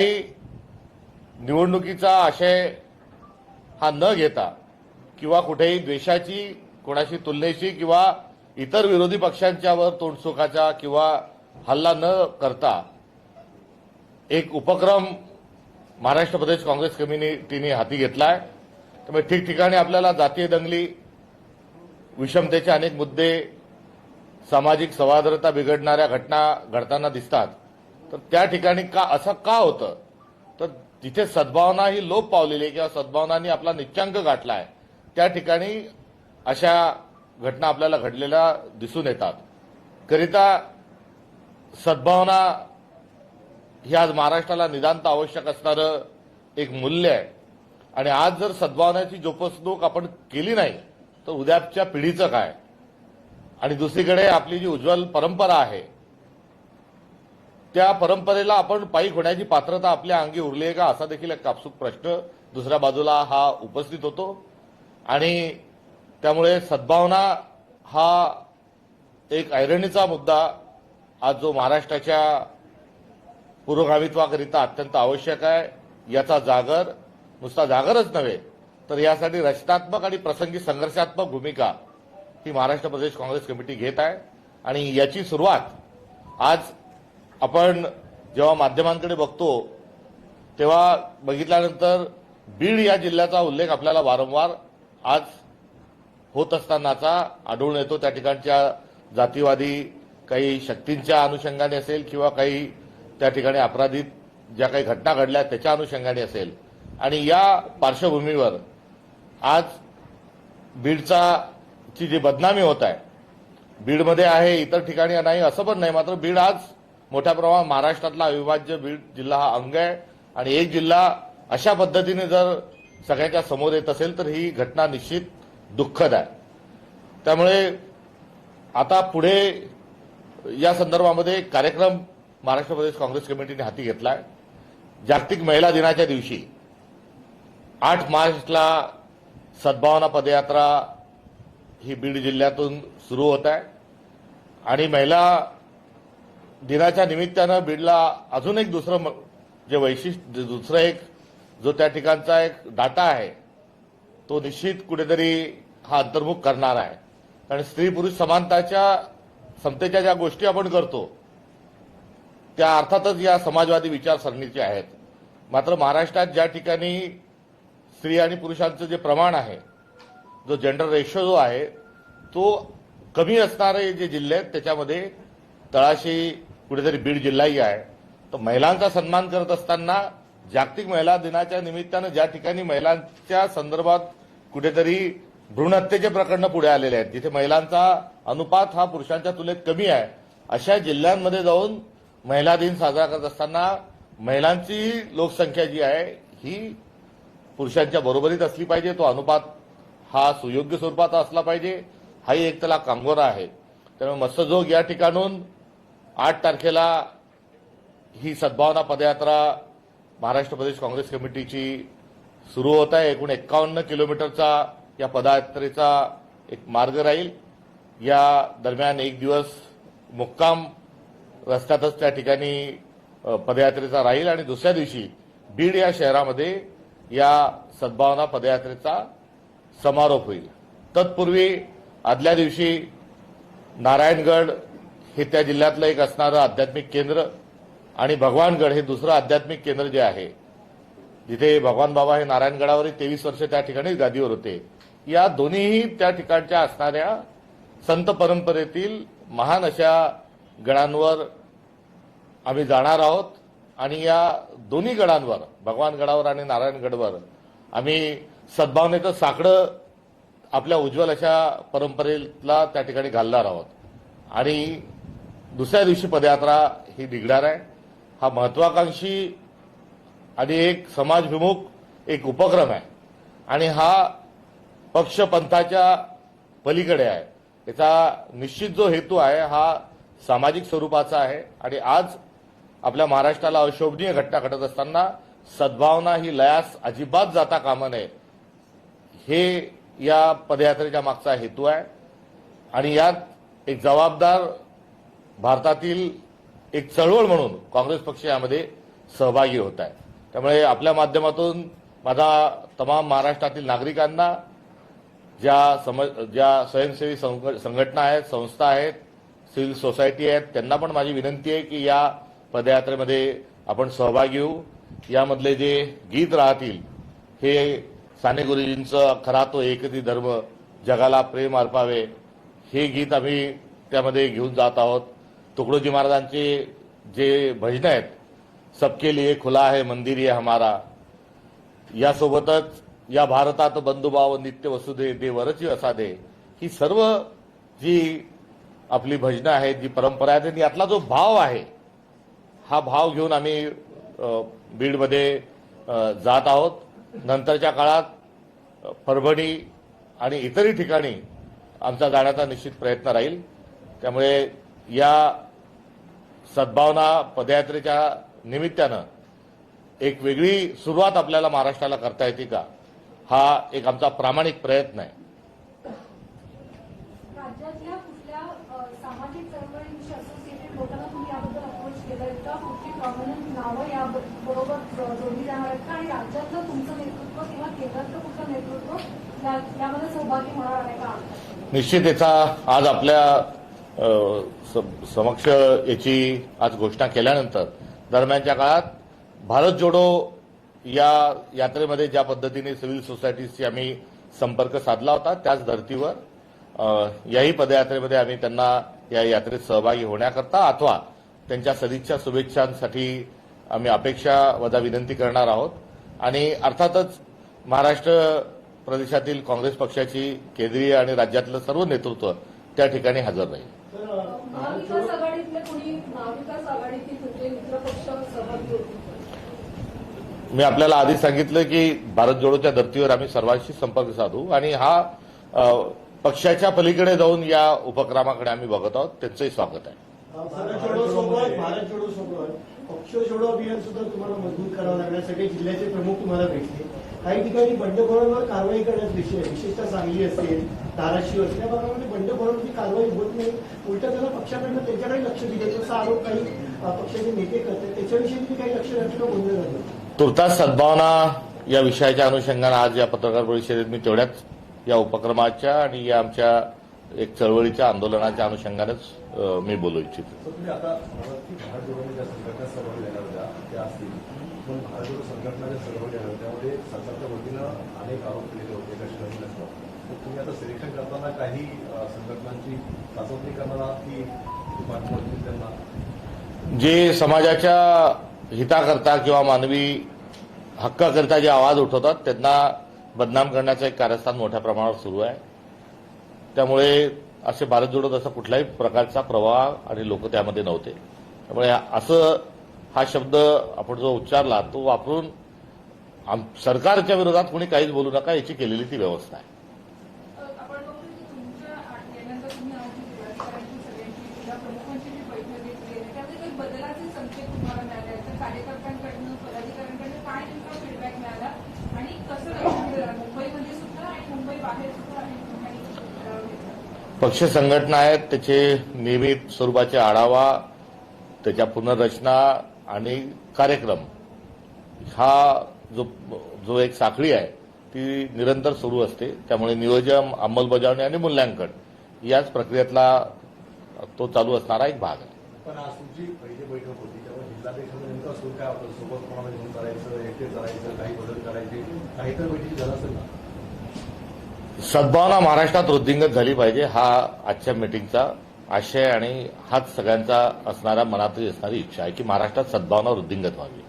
निवडणुकीचा आशय हा न घेता किंवा कुठेही द्वेषाची कोणाशी तुलनेची किंवा इतर विरोधी पक्षांच्यावर तोंडसुखाचा किंवा हल्ला न करता एक उपक्रम महाराष्ट्र प्रदेश काँग्रेस कमिटीने हाती घेतला आहे त्यामुळे ठिकठिकाणी आपल्याला जातीय दंगली विषमतेचे अनेक मुद्दे सामाजिक सौहार्दता बिघडणाऱ्या घटना घडताना दिसतात. तर त्या ठिकाणी का असं का होतं? तर तिथे सद्भावना ही लोप पावलेली आहे किंवा सद्भावनांनी आपला निच्चांक गाठलाय. त्या ठिकाणी अशा घटना आपल्याला घडलेल्या दिसून येतात. करिता सद्भावना ही आज महाराष्ट्राला निदांत आवश्यक असणारं एक मूल्य आहे. आणि आज जर सद्भावनाची जोपासणूक आपण केली नाही तर उद्याच्या पिढीचं काय? आणि दुसरीकडे आपली जी उज्ज्वल परंपरा आहे त्या परंपरेला आपण पायी होण्याची पात्रता आपल्या अंगी उरली आहे का असा देखील एक कापसूक प्रश्न दुसऱ्या बाजूला हा उपस्थित होतो. आणि त्यामुळे सद्भावना हा एक ऐरणीचा मुद्दा आज जो महाराष्ट्राच्या पुरोगामित्वाकरिता अत्यंत आवश्यक आहे याचा जागर नुसता जागरच नव्हे तर यासाठी रचनात्मक आणि प्रसंगी संघर्षात्मक भूमिका ही महाराष्ट्र प्रदेश काँग्रेस कमिटी घेत आहे. आणि याची सुरुवात आज आपण जेव्हा माध्यमांकडे बघतो तेव्हा बघितल्यानंतर बीड या जिल्ह्याचा उल्लेख आपल्याला वारंवार आज होत असतानाचा आढळून येतो. त्या ठिकाणच्या जातीवादी काही शक्तींच्या अनुषंगाने असेल किंवा काही त्या ठिकाणी अपराधित ज्या काही घटना घडल्या त्याच्या अनुषंगाने असेल. आणि या पार्श्वभूमीवर आज बीडचा ची जी बदनामी होत आहे बीडमध्ये आहे इतर ठिकाणी नाही असं पण नाही. मात्र बीड आज मोठ्या प्रमाणात महाराष्ट्रातला अविभाज्य बीड जिल्हा हा अंग आहे. आणि एक जिल्हा अशा पद्धतीने जर सगळ्यांच्या समोर येत असेल तर ही घटना निश्चित दुःखद आहे. त्यामुळे आता पुढे या संदर्भामध्ये कार्यक्रम महाराष्ट्र प्रदेश काँग्रेस कमिटीने हाती घेतलाय. जागतिक महिला दिनाच्या दिवशी आठ मार्चला सद्भावना पदयात्रा ही बीड जिल्ह्यातून सुरू होत आहे. आणि महिला दिनाच्या निमित्तानं बीडला अजून एक दुसरं म- जे वैशिष्ट्य दुसरं एक जो त्या ठिकाणचा एक डाटा आहे तो निश्चित कुठेतरी हा अंतर्मुख करणार आहे. कारण स्त्री पुरुष समानताच्या समतेच्या ज्या गोष्टी आपण करतो त्या अर्थातच या समाजवादी विचारसरणीच्या आहेत. मात्र महाराष्ट्रात ज्या ठिकाणी स्त्री आणि पुरुषांचं जे प्रमाण आहे जो जेंडर रेशो जो आहे तो कमी असणारे जे जिल्हे आहेत त्याच्यामध्ये तळाशी कुठेतरी बीड जिल्हाही आहे. तर महिलांचा सन्मान करत असताना जागतिक महिला दिनाच्या निमित्तानं ज्या ठिकाणी महिलांच्या संदर्भात कुठेतरी भ्रूणहत्येचे प्रकरण पुढे आलेले आहेत जिथे महिलांचा अनुपात हा पुरुषांच्या तुलनेत कमी आहे. अशा जिल्ह्यांमध्ये जाऊन महिला दिन साजरा करत असताना महिलांची लोकसंख्या जी आहे ही पुरुषांच्या बरोबरीत असली पाहिजे. तो अनुपात हा सुयोग्य स्वरूपाचा असला पाहिजे. हाही एक त्याला कांगोरा आहे. त्यामुळे मत्स्यजोग या ठिकाणून आठ तारखेला ही सद्भावना पदयात्रा महाराष्ट्र प्रदेश काँग्रेस कमिटीची सुरू होत आहे. एकूण एक्कावन्न किलोमीटरचा या पदयात्रेचा एक मार्ग राहील. या दरम्यान एक दिवस मुक्काम रस्त्यातच त्या ठिकाणी पदयात्रेचा राहील आणि दुसऱ्या दिवशी बीड या शहरामध्ये या सद्भावना पदयात्रेचा समारोप होईल. तत्पूर्वी आदल्या दिवशी नारायणगड हे त्या जिल्ह्यातलं एक असणारं आध्यात्मिक केंद्र आणि भगवानगड हे दुसरं आध्यात्मिक केंद्र जे आहे. जिथे भगवान बाबा हे नारायणगडावर तेवीस वर्ष त्या ठिकाणी गादीवर होते. या दोन्हीही त्या ठिकाणच्या असणाऱ्या संत परंपरेतील महान अशा गडांवर आम्ही जाणार आहोत आणि या दोन्ही गडांवर भगवानगडावर आणि नारायणगडवर आम्ही सद्भावनेचं साकडं आपल्या उज्ज्वल अशा परंपरेला त्या ठिकाणी घालणार आहोत. आणि दुसऱ्या दिवशी पदयात्रा ही निघणार आहे. हा महत्वाकांक्षी आणि एक समाजभिमुख एक उपक्रम आहे. आणि हा पक्ष पंथाच्या पलीकडे आहे. याचा निश्चित जो हेतू आहे हा सामाजिक स्वरूपाचा आहे. आणि आज आपल्या महाराष्ट्राला अशोभनीय घटना घडत असताना सद्भावना ही लयास अजिबात जाता कामा नये. हे या पदयात्रेच्या मागचा हेतू आहे. आणि यात एक जबाबदार भारतातील एक चळवळ म्हणून काँग्रेस पक्ष यामध्ये सहभागी होत आहे. त्यामुळे आपल्या माध्यमातून माझा तमाम महाराष्ट्रातील नागरिकांना ज्या समज ज्या स्वयंसेवी संघ- संघटना आहेत संस्था आहेत सिव्हिल सोसायटी आहेत त्यांना पण माझी विनंती आहे की या पदयात्रेमध्ये आपण सहभागी होऊ. यामधले जे गीत राहतील हे साने गुरुजींचं खरा तो एकती धर्म जगाला प्रेम अर्पावे हे गीत आम्ही त्यामध्ये घेऊन जात आहोत. तुकडोजी महाराजांचे जे भजनं आहेत सबके लिए खुला आहे मंदिर ये हमारा. यासोबतच या भारतात बंधुभाव नित्य वसुदे देवरची असादे ही सर्व जी आपली भजनं आहेत जी परंपरा आहेत आणि यातला जो भाव आहे हा भाव घेऊन आम्ही बीडमध्ये जात आहोत. नंतरच्या काळात परभणी आणि इतरही ठिकाणी आमचा जाण्याचा निश्चित प्रयत्न राहील. त्यामुळे या सद्भावना पदयात्रेच्या निमित्तानं एक वेगळी सुरुवात आपल्याला महाराष्ट्राला करता येते का? हा एक आमचा प्रामाणिक प्रयत्न आहे. निश्चित याचा आज आपल्या समक्ष याची आज घोषणा केल्यानंतर दरम्यानच्या काळात भारत जोडो या यात्रेमध्ये ज्या पद्धतीने सिव्हिल सोसायटीशी आम्ही संपर्क साधला होता त्याच धर्तीवर याही पदयात्रेमध्ये आम्ही त्यांना या यात्रेत सहभागी होण्याकरता अथवा त्यांच्या सदिच्छा शुभेच्छांसाठी आम्ही अपेक्षा वजा विनंती करणार आहोत. आणि अर्थातच महाराष्ट्र प्रदेशातील काँग्रेस पक्षाची केंद्रीय आणि राज्यातलं सर्व नेतृत्व त्या ठिकाणी हजर राहील. महाविकास आघाडीतले कोणी महाविकास आघाडीतील तुमचे मित्रपक्ष सहभागी होतील मी आपल्याला आधी सांगितलं की भारत जोडोच्या धर्तीवर आम्ही सर्वांशी संपर्क साधू आणि हा पक्षाच्या पलीकडे जाऊन या उपक्रमाकडे आम्ही बघत आहोत. त्यांचंही स्वागत आहे. भारत जोडो सोबत भारत जोडो सोबत पक्ष जोडो अभियान सुद्धा तुम्हाला मजबूत करावं लागणार सगळे जिल्ह्याचे प्रमुख तुम्हाला भेटले. काही ठिकाणी बंडखोरांवर कारवाई करण्यात विषय विशेषतः सांगली असेल धाराशिव असेल या भागामध्ये बंडखोरांची कारवाई होत नाही. उलट त्यांना पक्षाकडनं त्यांच्याकडे लक्ष दिले असा आरोप काही पक्षाचे नेते करतात. त्याच्याविषयी तुम्ही काही लक्ष घातलं बोललं जातं तुर्तास सद्भावना या विषयाच्या अनुषंगानं आज या पत्रकार परिषदेत मी तेवढ्याच या उपक्रमाच्या आणि या आमच्या एक चळवळीच्या आंदोलनाच्या अनुषंगानेच मी बोलू इच्छितो. जे समाजाच्या हिताकरता किंवा मानवी हक्काकरता जे आवाज उठवतात त्यांना बदनाम करण्याचं एक कारस्थान मोठ्या प्रमाणावर सुरू आहे. त्यामुळे असे भारत जोडत असा कुठल्याही प्रकारचा प्रवाह आणि लोक त्यामध्ये नव्हते. त्यामुळे असं हा शब्द आपण जो उच्चारला तो वापरून आम- सरकारच्या विरोधात कोणी काहीच बोलू नका याची केलेली ती व्यवस्था आहे आपण बघतो की तुमच्या गेल्यानंतर तुम्ही आज जी जिल्हाधिकाऱ्यांची सगळ्यांची जिल्हा प्रमुखांची जी बैठक घेतली आहे त्यामध्ये काही बदलाचे संकेत तुम्हाला मिळाले आहेत तर कार्यकर्त्यांकडनं पदाधिकाऱ्यांकडनं काय नेमका फीडबॅक मिळाला आणि कसं लक्ष दिलं मुंबईमध्ये सुद्धा आणि मुंबई बाहेर सुद्धा अनेक ठिकाणी ठराव घेतला पक्ष संघटना आहेत त्याचे नियमित स्वरूपाचे आढावा त्याच्या पुनर्रचना आणि कार्यक्रम. हा जो जो एक साखळी आहे ती निरंतर सुरू असते. त्यामुळे नियोजन अंमलबजावणी आणि मूल्यांकन याच प्रक्रियेतला तो चालू असणारा एक भाग आहे. पण आज तुमची पहिली बैठक होती तेव्हा जिल्हाध्यक्षांचं नेमका सूर काय होतं? सोबत कोणाला घेऊन चालायचं एकटे चालायचं काही बदल करायचे काही तर बैठकी झाला असेल ना? सद्भावना महाराष्ट्रात वृद्धिंगत झाली पाहिजे हा आजच्या मिटिंगचा आशय आणि हाच सगळ्यांचा असणारा मनातही असणारी इच्छा आहे की महाराष्ट्रात सद्भावना वृद्धिंगत व्हावी.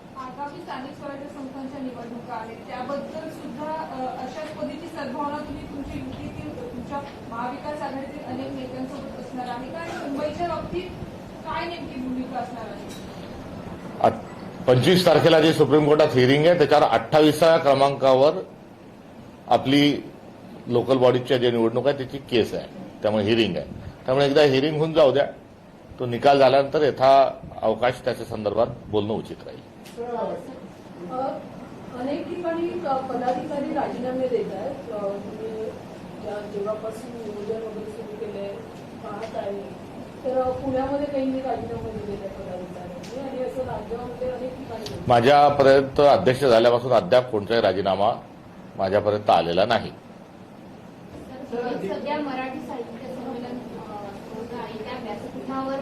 पंचवीस तारखेला जे सुप्रीम कोर्टात हिअरिंग आहे त्याच्यावर अठ्ठावीसाव्या क्रमांकावर आपली लोकल बॉडीच्या जे निवडणूक आहे त्याची केस आहे. त्यामुळे हिअरिंग आहे. त्यामुळे एकदा हिअरिंग होऊन जाऊ द्या. तो निकाल झाल्यानंतर यथा अवकाश त्याच्या संदर्भात बोलणं उचित राहील. अनेक ठिकाणी पदाधिकारी राजीनामे देत आहेत. ज्या- जेव्हापासून नियोजन वगैरे सुरू केलंय पाहत आहे. तर पुण्यामध्ये काही राजीनामा पदाधिकाऱ्यांनी. आणि असं राज्यामध्ये अनेक ठिकाणी. माझ्यापर्यंत अध्यक्ष झाल्यापासून अद्याप कोणताही राजीनामा माझ्यापर्यंत आलेला नाही. सध्या मराठी साहित्य संमेलन आहे. त्या व्यासपीठावर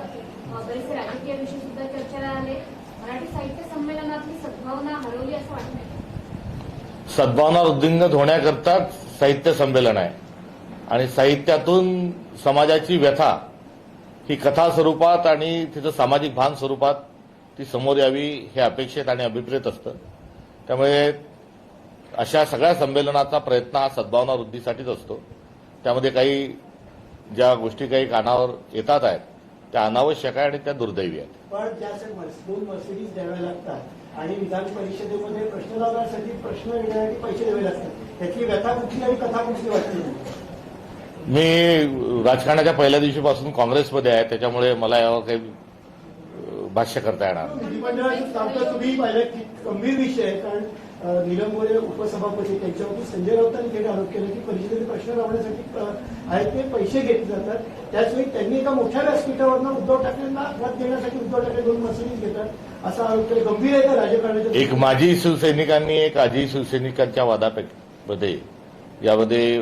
बरेचसे राजकीय विषय सुद्धा चर्चेला आले. मराठी साहित्य संमेलनातली सद्भावना हरवली असं सद्भावना वृद्धिंगत होण्याकरता साहित्य संमेलन आहे. आणि साहित्यातून समाजाची व्यथा ही कथा स्वरूपात आणि तिचं सामाजिक भान स्वरूपात ती समोर यावी हे अपेक्षित आणि अभिप्रेत असतं. त्यामुळे अशा सगळ्या संमेलनाचा प्रयत्न हा सद्भावना वृद्धीसाठीच असतो. त्यामध्ये काही ज्या गोष्टी काही कानावर येतात आहेत त्या अनावश्यक आहे आणि त्या दुर्दैवी आहेत. पण त्या दोन मर्सिडीज द्याव्या लागतात आणि विधान परिषदेमध्ये प्रश्न लावण्यासाठी प्रश्न येण्यासाठी पैसे द्यावे लागतात. त्यातली व्यथा कुठली आणि कथा कुठली वाटते? मी राजकारणाच्या पहिल्या दिवशीपासून काँग्रेसमध्ये आहे त्याच्यामुळे मला यावर काही भाष्य करता येणार नाही. विधिमंडळाचं कामकाज तुम्ही पाहिलं की गंभीर विषय आहे कारण गोरे उपसभापती त्यांच्यावरती संजय राऊतांनी थेट आरोप केला की परिषदेचे प्रश्न लावण्यासाठी आहेत ते पैसे घेतले जातात. त्याचवेळी त्यांनी एका मोठ्या व्यासपीठावरनं उद्धव ठाकरेंना मत देण्यासाठी उद्धव ठाकरे दोन मर्सिडीज घेतात असा आरोप केला. गंभीर आहे का राजकारणाच्या एक माजी शिवसैनिकांनी एक आजी शिवसैनिकांच्या वादामध्ये यामध्ये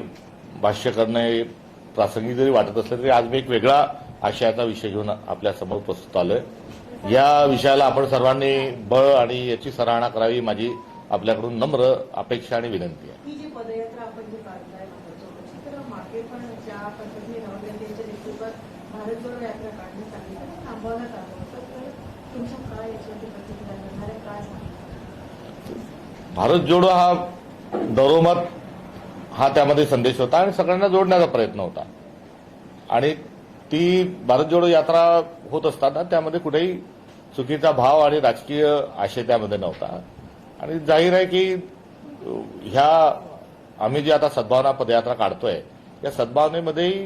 भाष्य करणे प्रासंगिक जरी वाटत असलं तरी आज मी एक वेगळा आशयाचा विषय घेऊन आपल्यासमोर प्रस्तुत आलोय. या विषयाला आपण सर्वांनी बळ आणि याची सराहना करावी माझी आपल्याकडून नम्र अपेक्षा आणि विनंती आहे. ही जी पदयात्रा आपण जी काढताय महाराष्ट्राची तर मागे पण ज्या पद्धतीने राहुल गांधी यांच्या नेतृत्वात भारत जोडो यात्रा काढण्यात आली तर ती थांबवण्यात आलं होतं. तर तुमच्या काय याच्यावरती प्रतिक्रिया करणार आहे? काय सांगणार? भारत जोडो हा दरोमत हा त्यामध्ये संदेश होता आणि सगळ्यांना जोडण्याचा प्रयत्न होता. आणि ती भारत जोडो यात्रा होत असताना त्यामध्ये कुठेही चुकीचा भाव आणि राजकीय आशय त्यामध्ये नव्हता. आणि जाहीर आहे की ह्या आम्ही जी आता सद्भावना पदयात्रा काढतोय या सद्भावनेमध्येही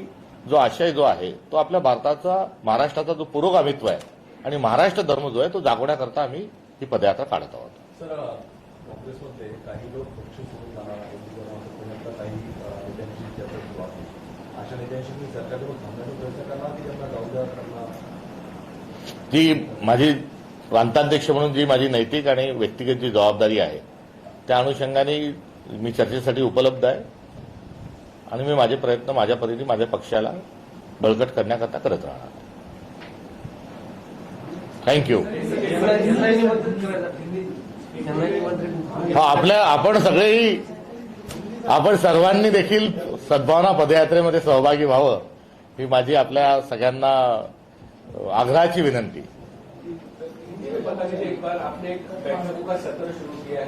जो आशय जो आहे तो आपल्या भारताचा महाराष्ट्राचा जो पुरोगामित्व आहे आणि महाराष्ट्र धर्म जो आहे तो जागवण्याकरता आम्ही ही पदयात्रा काढत आहोत. सर काँग्रेसमध्ये काही लोक पक्ष सोडून जाणार आहेत उमेदवारांचं पुण्यातल्या काही अ, नेत्यांची चर्चा सुरू आहे. अशा नेत्यांशी तुम्ही सरकारकडून थांबण्याचा प्रयत्न करणार की त्यांना जाऊ द्या करणार? जी माझी प्रांताध्यक्ष म्हणून जी माझी नैतिक आणि व्यक्तिगत जी जबाबदारी आहे त्या अनुषंगाने मी चर्चेसाठी उपलब्ध आहे आणि मी माझे प्रयत्न माझ्या परीने माझ्या पक्षाला बळकट करण्याकरता करत राहणार. थँक्यू हा आपल्या आपण सगळेही आपण सर्वांनी देखील सद्भावना पदयात्रेमध्ये सहभागी व्हावं ही माझी आपल्या सगळ्यांना आग्रहाची विनंती. पता नहीं एक बार आपने एक बैठकों का सत्र शुरू किया है।